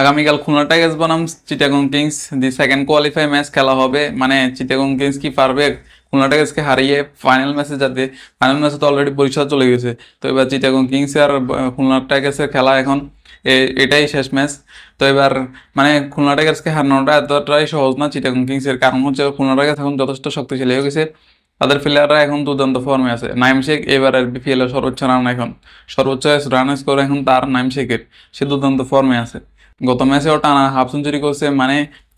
আগামীকাল খুলনা টাইগার্স বনাম, Chittagong Kings, the second qualify match খেলা হবে। মানে চিটাগং কিংস কি পারবে? খুলনা টাইগার্সকে হারিয়ে ফাইনাল ম্যাচে যাতে, ফাইনাল ম্যাচে তো অলরেডি পরিচয় চলে গেছে। তো এবার চিটাগং কিংস আর খুলনা টাইগার্সের খেলা এখন এটাই শেষ ম্যাচ। তো এবার মানে খুলনা টাইগার্সকে হারানোটা এতটাই সহজ না চিটাগং কিংসের কারণ হচ্ছে খুলনা টাইগার্স এখন যথেষ্ট শক্তিশালী হয়ে গেছে। তাদের প্লেয়াররা এখন দুর্দান্ত ফর্মে আছে। নাইম শেখ এবারের বিপিএল এর সর্বোচ্চ রান এখন। সর্বোচ্চ রান স্কোর এখন তার নাইম শেখের। সে দুর্দান্ত ফর্মে আছে। গত ম্যাচেও টানা হাফ সেঞ্চুরি করছে মানে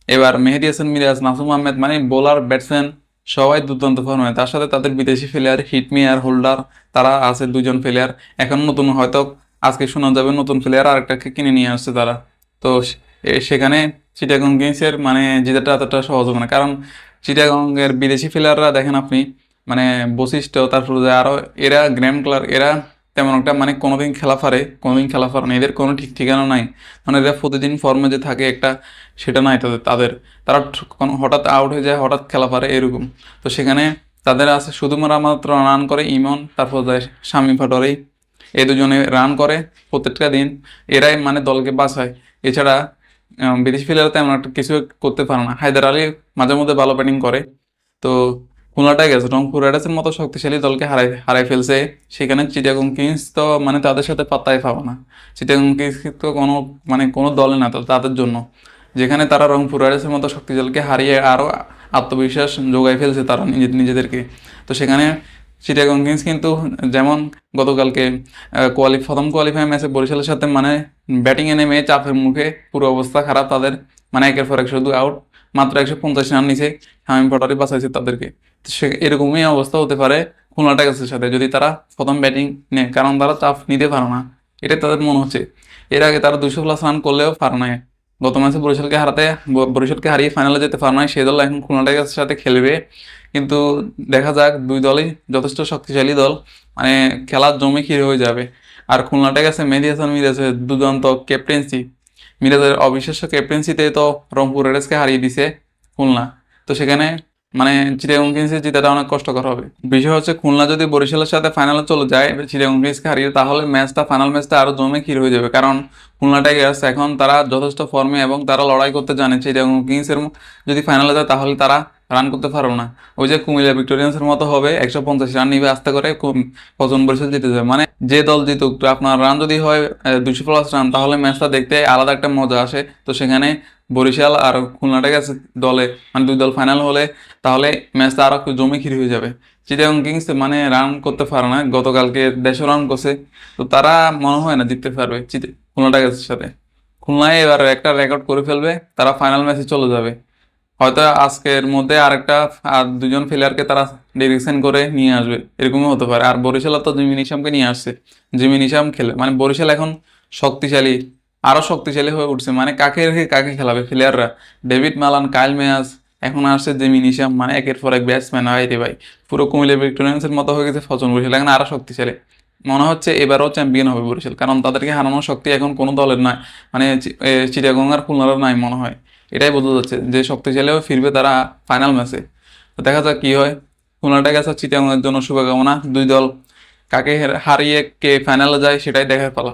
এবার মেহেদি হাসান, মিরাজ, নাসুম আহমেদ মানে বোলার ব্যাটসম্যান সবাই দুর্দান্ত ফর্মে তার সাথে তাদের বিদেশি প্লেয়ার হিটমি আর হোল্ডার, তারা আছে দুজন প্লেয়ার এখন নতুন হয়তো আজকে শোনা যাবে নতুন প্লেয়ার আরেকটাকে কিনে নিয়ে আসছে তারা। তো সেখানে চিটাগং কিংসের মানে জেতাটা এতটা সহজ হবে না। কারণ চিটাগং এর বিদেশি প্লেয়াররা দেখেন আপনি মানে বৈশিষ্ট্য তারপর যে আরও, এরা গ্র্যান্ড ক্লার এরা তেমন একটা মানে কোনোদিন খেলা পারে কোনোদিন খেলা পারে না, এদের কোনো ঠিক ঠিকানা নাই। মানে এরা প্রতিদিন ফর্মে যে থাকে একটা, সেটা নাই তাদের তাদের। তারা কোনো হঠাৎ আউট হয়ে যায়, হঠাৎ খেলা পারে এরকম। তো সেখানে তাদের আছে শুধুমাত্র মাত্র রান করে ইমন, তারপর যায় শামীম পাটোয়ারি এই দুজনে রান করে প্রত্যেকটা দিন। এরাই মানে দলকে বাঁচায়। এছাড়া বিদেশি প্লেয়ার তেমন একটা কিছু করতে পারে না। হায়দার আলী মাঝে মধ্যে ভালো ব্যাটিং করে। তো খুলনা টাইগার্স রংপুর রাইডার্সের মতো শক্তিশালী দলকে হারাই হারাই ফেলছে। সেখানে চিটাগং কিংস তো মানে তাদের সাথে পাত্তাই পাবো না। চিটাগং কিংস তো কোনো মানে কোনো দলে না, তো তাদের জন্য। যেখানে তারা রংপুর রাইডার্সের মতো শক্তিশালীকে হারিয়ে আরও আত্মবিশ্বাস যোগাই ফেলছে তারা নিজে নিজেদেরকে। তো সেখানে চিটাগং কিংস কিন্তু যেমন গতকালকে কোয়ালি প্রথম কোয়ালিফাই ম্যাচে বরিশালের সাথে মানে ব্যাটিংয়ে নেমে চাপের মুখে পুরো অবস্থা খারাপ, তাদের মানে একের পর এক শুধু আউট মাত্র একশো পঞ্চাশ রান নিচে শামীম পাটোয়ারি বাঁচাইছে তাদেরকে। সে এরকমই অবস্থা হতে পারে খুলনা টাইগার্সের সাথে, যদি তারা প্রথম ব্যাটিং নেয়, কারণ তারা চাপ নিতে পারে না। এটাই তাদের মনে হচ্ছে। এর আগে তারা দুশো প্লাস রান করলেও পারে না গত ম্যাচে বরিশালকে হারাতে বরিশালকে হারিয়ে ফাইনালে যেতে পারে না সেই দল এখন খুলনা টাইগার্সের সাথে খেলবে। কিন্তু দেখা যাক, দুই দলই যথেষ্ট শক্তিশালী দল। মানে খেলার জমে ক্ষীর হয়ে যাবে। আর খুলনা টাইগার্সে মেহেদি হাসান মিরাজের দুর্দান্ত ক্যাপ্টেন্সি মিরাজের অবিশ্বাস্য ক্যাপ্টেন্সিতে তো রংপুর রেডার্সকে হারিয়ে দিছে খুলনা। তো সেখানে মানে চিটাগং কিংসের জিতাটা অনেক কষ্টকর হবে। বিষয় হচ্ছে খুলনা যদি বরিশালের সাথে ফাইনালে চলে যায়, চিটাগং কিংসকে হারিয়ে তাহলে ম্যাচটা ফাইনাল ম্যাচটা আরও জমে ক্ষীর হয়ে যাবে। কারণ খুলনা টাইগার্স এখন তারা যথেষ্ট ফর্মে এবং তারা লড়াই করতে জানে। চিটাগং কিংসের যদি ফাইনালে যায় তাহলে তারা রান করতে পারবে না। ওই যে কুমিল্লা ভিক্টোরিয়ান্সের মতো হবে, একশো পঞ্চাশ রান নিবে আস্তে করে কজন বরিশাল জিতে যাবে। মানে যে দল জিতুক আপনার রান যদি হয় দুশো প্লাস রান তাহলে ম্যাচটা দেখতে আলাদা একটা মজা আসে। তো সেখানে বরিশাল আর খুলনাটা গেছে দলে মানে দুই দল ফাইনাল হলে, তাহলে ম্যাচটা আরও একটু জমে ক্ষীর হয়ে যাবে। চিটাগং কিংস মানে রান করতে পারে না, গতকালকে দেড়শো রান করছে। তো তারা মনে হয় না জিততে পারবে চিতে- খুলনাটা টাইগার্সের সাথে। খুলনায় এবার একটা রেকর্ড করে ফেলবে, তারা ফাইনাল ম্যাচে চলে যাবে। হয়তো আজকের মধ্যে আরেকটা আর দুজন প্লেয়ারকে তারা ডিরেকশন করে নিয়ে আসবে। এরকমই হতে পারে। আর বরিশাল তো জিমিন ইসামকে নিয়ে আসছে। জিমিন ইসাম খেলে মানে বরিশাল এখন শক্তিশালী আরও শক্তিশালী হয়ে উঠছে। মানে কাকে রেখে কাকে খেলাবে প্লেয়াররা ডেভিড মালান কাইল মেয়াস এখন আসছে জিমিন ইসাম মানে একের পর এক ব্যাটসম্যান হয় রে ভাই। পুরো কুমিল্লা ভিক্টোরিয়ান্সের মতো হয়ে গেছে ফজন বরিশাল। এখন আরও শক্তিশালী। মনে হচ্ছে এবারও চ্যাম্পিয়ন হবে বরিশাল। কারণ তাদেরকে হারানোর শক্তি এখন কোনো দলের নাই মানে চি- এ, খুলনারও নাই মনে হয়। এটাই বোঝা যাচ্ছে যে শক্তিশালীও ফিরবে তারা ফাইনাল ম্যাচে তো দেখা যাক কি হয়। খুলনাটা আর চিটাগংয়ের জন্য শুভকামনা। দুই দল কাকে হারিয়ে কে ফাইনালে যায় সেটাই দেখার পালা।